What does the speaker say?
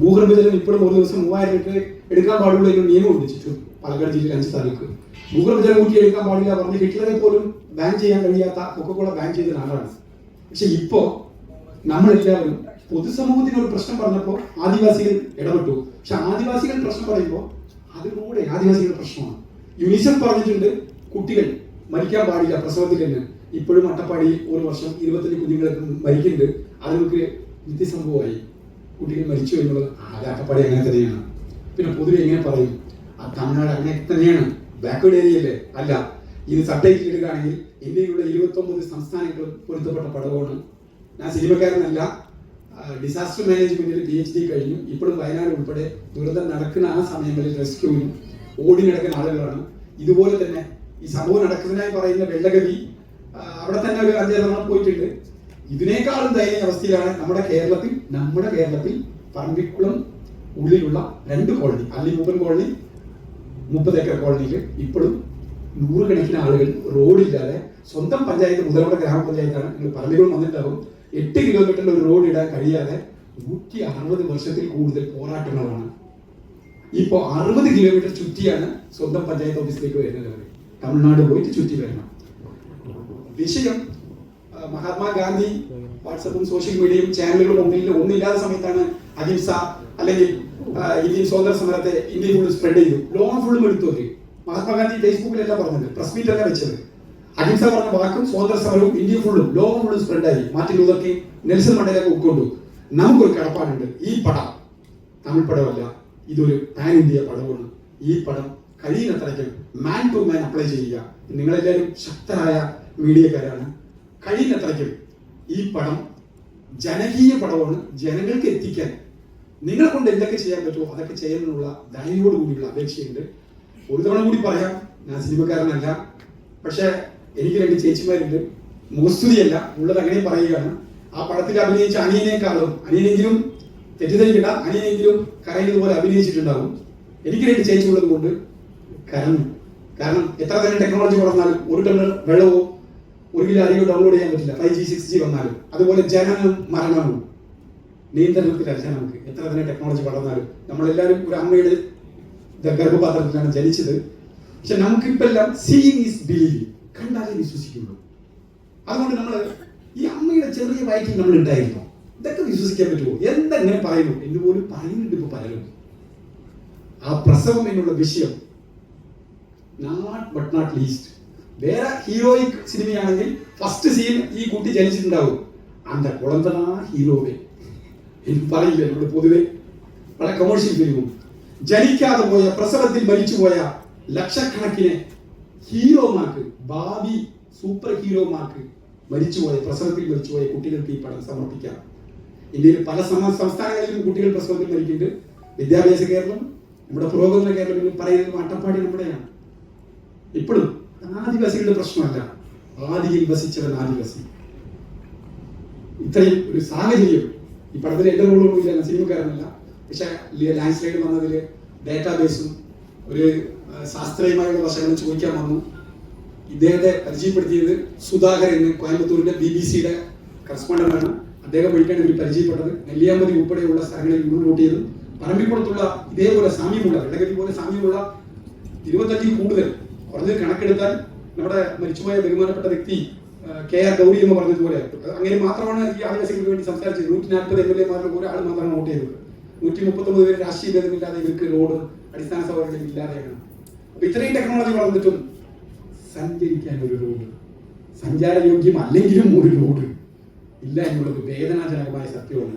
ഭൂഗർഭജലം ഇപ്പോഴും ഒരു ദിവസം മൂവായിരം ലിറ്റർ എടുക്കാൻ പാടുള്ള ഒരു നിയമം ഉദ്ദേശിച്ചു പാലക്കാട് ജില്ലയിൽ അഞ്ച് സ്ഥലത്ത് ഭൂഗർഭജലം കൂട്ടി എടുക്കാൻ പാടില്ല പറഞ്ഞ് ഹിറ്റ്ലറെ പോലും ബാൻ ചെയ്യാൻ കഴിയാത്ത കൊക്കക്കോള ബാൻ ചെയ്ത നാടാണ് പക്ഷെ ഇപ്പോ നമ്മളെല്ലാവരും പൊതുസമൂഹത്തിന് ഒരു പ്രശ്നം പറഞ്ഞപ്പോൾ ആദിവാസികൾ ഇടപെട്ടു. പക്ഷെ ആദിവാസികൾ പ്രശ്നം പറയുമ്പോൾ അതിലൂടെ ആദിവാസികളുടെ പ്രശ്നമാണ്. യുനിസെഫ് പറഞ്ഞിട്ടുണ്ട് കുട്ടികൾ മരിക്കാൻ പാടില്ല പ്രസവത്തിൽ തന്നെ ഇപ്പോഴും അട്ടപ്പാടി ഒരു വർഷം ഇരുപത്തഞ്ച് കുഞ്ഞുങ്ങളൊക്കെ മരിക്കുന്നുണ്ട്. അതിനൊക്കെ നിത്യസംഭവമായി. കുട്ടികൾ മരിച്ചു ആകെ അട്ടപ്പാടി അങ്ങനെ തന്നെയാണ്. പിന്നെ പൊതുവെ എങ്ങനെ പറയും ആ തമിഴ്നാട് അങ്ങനെ തന്നെയാണ്. ബാക്ക്വേർഡ് ഏരിയ അല്ലേ? ഇത് സബ്ടൈറ്റിൽ ഇടുകയാണെങ്കിൽ ഇന്ത്യയിലുള്ള ഇരുപത്തി ഒമ്പത് സംസ്ഥാനങ്ങളും പൊരുത്തപ്പെട്ട പടവാണ്. ഞാൻ സിനിമക്കാരനല്ല. ഡിസാസ്റ്റർ മാനേജ്മെന്റിൽ പി എച്ച് ഡി കഴിഞ്ഞു. ഇപ്പോഴും വയനാട് ഉൾപ്പെടെ ദുരന്തം നടക്കുന്ന ആ സമയങ്ങളിൽ റെസ്ക്യൂവിനും ഓടി നടക്കുന്ന ആളുകളാണ്. ഇതുപോലെ തന്നെ ഈ സംഭവം നടക്കുന്നതിനായി പറയുന്ന വെള്ളഗതി അവിടെ തന്നെ ഒരു അഞ്ചേ പോയിട്ടുണ്ട്. ഇതിനേക്കാളും ദയനീയ അവസ്ഥയിലാണ് നമ്മുടെ കേരളത്തിൽ നമ്മുടെ കേരളത്തിൽ പറമ്പിക്കുളം ഉള്ളിലുള്ള രണ്ട് കോളനി അല്ലിമൂപ്പൻ കോളനി മുപ്പത് ഏക്കർ കോളനിയിൽ ഇപ്പോഴും നൂറുകണക്കിന് ആളുകൾ റോഡില്ലാതെ സ്വന്തം പഞ്ചായത്ത് മുതലമട ഗ്രാമപഞ്ചായത്താണ്. നിങ്ങൾ പറമ്പിക്കുളം വന്നിട്ടാകും എട്ട് കിലോമീറ്ററിൽ ഒരു റോഡ് ഇടാൻ കഴിയാതെ നൂറ്റി അറുപത് വർഷത്തിൽ കൂടുതൽ പോരാട്ടങ്ങളാണ്. ഇപ്പോൾ അറുപത് കിലോമീറ്റർ ചുറ്റിയാണ് സ്വന്തം പഞ്ചായത്ത് ഓഫീസിലേക്ക് വരുന്നത് തമിഴ്നാട് പോയിട്ട് ചുറ്റി വരണം. വിഷയം മഹാത്മാഗാന്ധി വാട്സപ്പും സോഷ്യൽ മീഡിയയും ചാനലുകളും ഒന്നില്ല ഒന്നില്ലാത്ത സമയത്താണ് അഹിംസ അല്ലെങ്കിൽ ഇന്ത്യൻ സ്വാതന്ത്ര്യ സമരത്തെ ഇന്ത്യ ഫുൾ സ്പ്രെഡ് ചെയ്തു. ലോകം ഫുള്ളും എടുത്തു അവർ മഹാത്മാഗാന്ധി ഫേസ്ബുക്കിലല്ല പറഞ്ഞത് പ്രസ് മീറ്റ് വെച്ചത്. അഹിംസ പറഞ്ഞ വാക്കും സ്വാതന്ത്ര്യ സമരവും ഇന്ത്യ ഫുള്ളും ലോകം ഫുള്ളും സ്പ്രെഡായി മാറ്റി ലൂതർക്ക് നെൽസൺ മണ്ടേലൊക്കെ ഉൾക്കൊണ്ടു. നമുക്കൊരു കടപ്പാടുണ്ട്. ഈ പടം തമിഴ് പടമല്ല ഇതൊരു പാൻ ഇന്ത്യ പടമാണ്. ഈ പടം കഴിയുന്നത്രയ്ക്കും മാൻ ടു മാൻ അപ്ലൈ ചെയ്യുക. നിങ്ങളെല്ലാവരും ശക്തരായ മീഡിയക്കാരാണ്. കഴിയുന്നത്രയ്ക്കും ഈ പടം ജനകീയ പടമാണ് ജനങ്ങൾക്ക് എത്തിക്കാൻ. നിങ്ങളെ കൊണ്ട് എന്തൊക്കെ ചെയ്യാൻ പറ്റുമോ അതൊക്കെ ചെയ്യാനുള്ള ധൈര്യയോട് കൂടിയുള്ള അപേക്ഷയുണ്ട്. ഒരു തവണ കൂടി പറയാം ഞാൻ സിനിമക്കാരനല്ല. പക്ഷേ എനിക്ക് രണ്ട് ചേച്ചിമാരുണ്ട്. മുഖസ്തുതിയല്ല ഉള്ളത് അങ്ങനെ പറയുകയാണ്. ആ പടത്തിൽ അഭിനയിച്ച അനിയനേക്കാളും അനിയനെങ്കിലും തെറ്റിദ്ധരിക്കണ്ട അനിയനെങ്കിലും കരയുന്നത് പോലെ അഭിനയിച്ചിട്ടുണ്ടാകും എനിക്ക് രണ്ട് ചേച്ചി ഉള്ളത് കൊണ്ട് കരഞ്ഞു. കാരണം എത്ര തന്നെ ടെക്നോളജി വളർന്നാലും ഒരു ടൺ വെള്ളമോ ഒരു കിലോ അരിയോ ഡൗൺലോഡ് ചെയ്യാൻ പറ്റില്ല. ഫൈവ് ജി സിക്സ് ജി വന്നാലും. അതുപോലെ ജനനം മരണവും. നിയന്ത്രണത്തിലല്ല നമുക്ക് എത്ര തന്നെ ടെക്നോളജി വളർന്നാലും നമ്മളെല്ലാവരും ഒരു അമ്മയുടെ ഗർഭപാത്രത്തിലാണ് ജനിച്ചത്. പക്ഷെ നമുക്കിപ്പോൾ എല്ലാം സീയിങ് ഈസ് ബിലീവിങ് കണ്ടാലേ വിശ്വസിക്കുള്ളൂ. അതുകൊണ്ട് നമ്മൾ ഈ അമ്മയുടെ ചെറിയ വയറ്റിൽ നമ്മൾ ഉണ്ടായിരുന്നു ഇതൊക്കെ വിശ്വസിക്കാൻ പറ്റുമോ? എന്തെങ്ങനെ പറയുന്നു? എന്ന് പോലും പറയുന്നുണ്ട് ഇപ്പൊ പലരും. ആ പ്രസവം എന്നുള്ള വിഷയം നാട്ട് ബട്ട് നോട്ട് ലീസ്റ്റ് വേറെ ഹീറോയിക് സിനിമയാണെങ്കിൽ ഫസ്റ്റ് സീൻ ഈ കുട്ടി ജനിച്ചിട്ടുണ്ടാവും. അന്ത കുളന്തനാ ഹീറോവേ എനിക്ക് പറയില്ല നമ്മൾ പൊതുവെ വളരെ കമേഴ്ഷ്യൽ ഫിലിമും ജനിക്കാതെ പോയ പ്രസവത്തിൽ മരിച്ചുപോയ ലക്ഷക്കണക്കിന് ഹീറോമാർക്ക് ഭാവി സൂപ്പർ ഹീറോമാർക്ക് മരിച്ചുപോയ പ്രസവത്തിൽ മരിച്ചുപോയ കുട്ടികൾക്ക് ഈ പടം സമർപ്പിക്കാം. ഇന്ത്യയിൽ പല സംസ്ഥാനങ്ങളിലും കുട്ടികൾ പ്രസവത്തിൽ മരിക്കുന്നുണ്ട്. വിദ്യാഭ്യാസ കേരളം നമ്മുടെ പുരോഗമന കേരളം പറയുന്നത് അട്ടപ്പാടി നമ്മുടെയാണ്. ഇപ്പോഴും ആദിവാസികളുടെ പ്രശ്നമല്ല. ആദിയിൽ വസിച്ചവൻ ആദിവാസി. ഇത്രയും ഒരു സാഹചര്യം. ഈ പടത്തിൽ എന്റെ റോളൊന്നും ഇല്ല സിനിമക്കാരനല്ല. പക്ഷെ ലാൻഡ് സ്ലൈഡ് വന്നതിൽ ഡേറ്റാബേസും ഒരു ശാസ്ത്രീയമായുള്ള വശങ്ങളും ചോദിക്കാൻ വന്നു. ഇദ്ദേഹത്തെ പരിചയപ്പെടുത്തിയത് സുധാകർ എന്ന് കോയമ്പത്തൂരിന്റെ ബി ബി സിയുടെ കറസ്പോണ്ടന്റാണ്. അദ്ദേഹം വഴിക്കാണ് ഇവർ പരിചയപ്പെട്ടത്. നെല്ലിയാമ്പതി ഉൾപ്പെടെയുള്ള സ്ഥലങ്ങളിൽ റൂട്ട് ചെയ്തു. പറമ്പിക്കുളത്തുള്ള ഇതേപോലെ സാമ്യമുള്ള വെള്ളഗതി പോലെ സാമ്യമുള്ള ഇരുപത്തഞ്ചിൽ കൂടുതൽ കുറഞ്ഞത് കണക്കെടുത്താൽ നമ്മുടെ മരിച്ചുപോയ ബഹുമാനപ്പെട്ട വ്യക്തി കെ ആർ ഗൗരി എന്ന് പറഞ്ഞതുപോലെ അങ്ങനെ മാത്രമാണ് ഈ ആദിവാസികൾക്ക് വേണ്ടി സംസാരിച്ചത്. നൂറ്റി നാൽപ്പത് എം എൽ എമാരിൽ ഒരാൾ മാത്രമാണ് വോട്ട് ചെയ്തത്. നൂറ്റി മുപ്പത്തൊമ്പത് പേര് രാഷ്ട്രീയ ഭേദമില്ലാതെ ഇവർക്ക് റോഡ് അടിസ്ഥാന സൗകര്യങ്ങൾ ഇല്ലാതെയാണ്. അപ്പൊ ഇത്രയും ടെക്നോളജി വളർന്നിട്ടും സഞ്ചരിക്കാൻ ഒരു റോഡ് സഞ്ചാര സഞ്ചാരയോഗ്യമല്ലെങ്കിലും ഒരു റോഡ് ഇല്ല എന്നുള്ളത് വേദനാജനകമായ സത്യമാണ്.